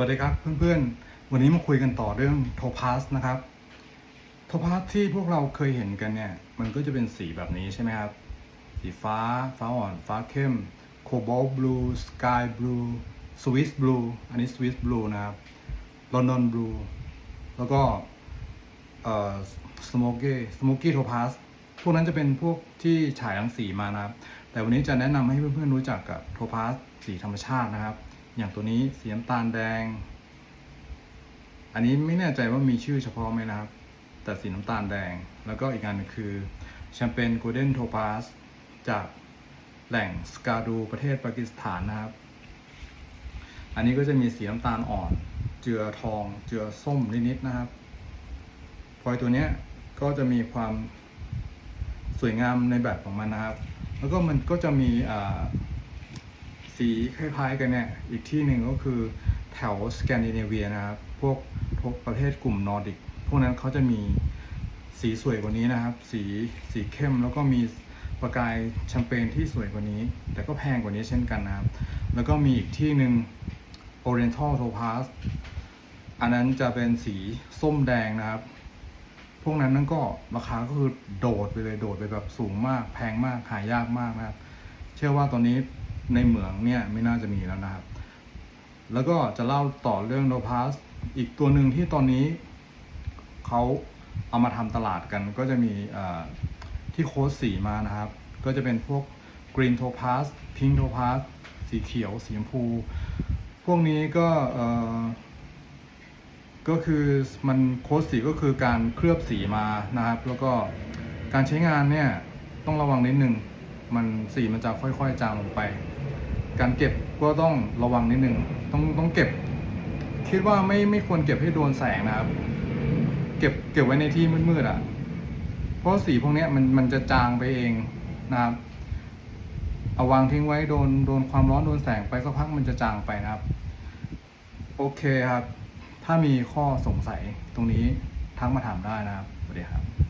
วัสดีครับเพื่อนๆ วันนี้มาคุยกันต่อเรื่องโทพาสนะครับโทพาสที่พวกเราเคยเห็นกันเนี่ย มันก็จะเป็นสีแบบนี้ใช่ไหมครับ สีฟ้า ฟ้าอ่อน ฟ้าเข้มโคบอลบลูสกายบลูสวิสบลูอันนี้สวิสบลูนะครับลอนดอนบลูแล้วก็เอ่อสโมเก้สโมกี้โทพาสพวกนั้นจะเป็นพวกที่ฉายรังสีมานะครับ แต่วันนี้จะแนะนำให้เพื่อนๆรู้จักกับโทพาสสีธรรมชาตินะครับ อย่างตัวนี้สีน้ำตาลแดง อันนี้ไม่แน่ใจว่ามีชื่อเฉพาะไหมนะครับ แต่สีน้ำตาลแดง แล้วก็อีกอันคือแชมเปญโกลเด้นโทพาสจากแหล่งสกาดูประเทศปากีสถานนะครับ อันนี้ก็จะมีสีน้ำตาลอ่อน เจือทอง เจือส้มนิดๆนะครับพลอยตัวนี้ก็จะมีความสวยงามในแบบของมันนะครับ แล้วก็มันก็จะมีอ่า สีคล้ายๆกันเนี่ยอีกที่หนึ่งก็คือแถวสแกนดิเนเวียนะครับพวกพวกประเทศกลุ่มนอร์ดิกพวกนั้นเขาจะมีสีสวยกว่านี้นะครับ สีสีเข้มแล้วก็มีประกายแชมเปญที่สวยกว่านี้ แต่ก็แพงกว่านี้เช่นกันนะครับ แล้วก็มีอีกที่หนึ่ง Oriental Topaz อันนั้นจะเป็นสีส้มแดงนะครับ พวกนั้นนั่นก็ราคาก็คือโดดไปเลยโดดไปแบบสูงมาก แพงมากหายากมากนะครับ เชื่อว่าตอนนี้ ในเหมืองเนี่ยไม่น่าจะมีแล้วนะครับ แล้วก็จะเล่าต่อเรื่องโดพาสอีกตัวหนึ่งที่ตอนนี้เขาเอามาทำตลาดกันก็จะมีที่โค้ดสีมานะครับ ก็จะเป็นพวก Green Topaz Pink Topaz สีเขียว สีชมพู พวกนี้ก็ก็คือมันโค้ดสีก็คือการเคลือบสีมานะครับ แล้วก็การใช้งานเนี่ยต้องระวังนิดนึง มันสีมันจะค่อยๆจางลงไป การเก็บก็ต้องระวังนิดนึงต้องต้องเก็บ คิดว่าไม่ไม่ควรเก็บให้โดนแสงนะครับ เก็บเก็บไว้ในที่มืดๆอะ เพราะสีพวกนี้มันมันจะจางไปเองนะครับเอาวางทิ้งไว้โดนโดนความร้อนโดนแสงไปสักพักมันจะจางไปนะครับ โอเคครับ ถ้ามีข้อสงสัยตรงนี้ทักมาถามได้นะครับสวัสดีครับ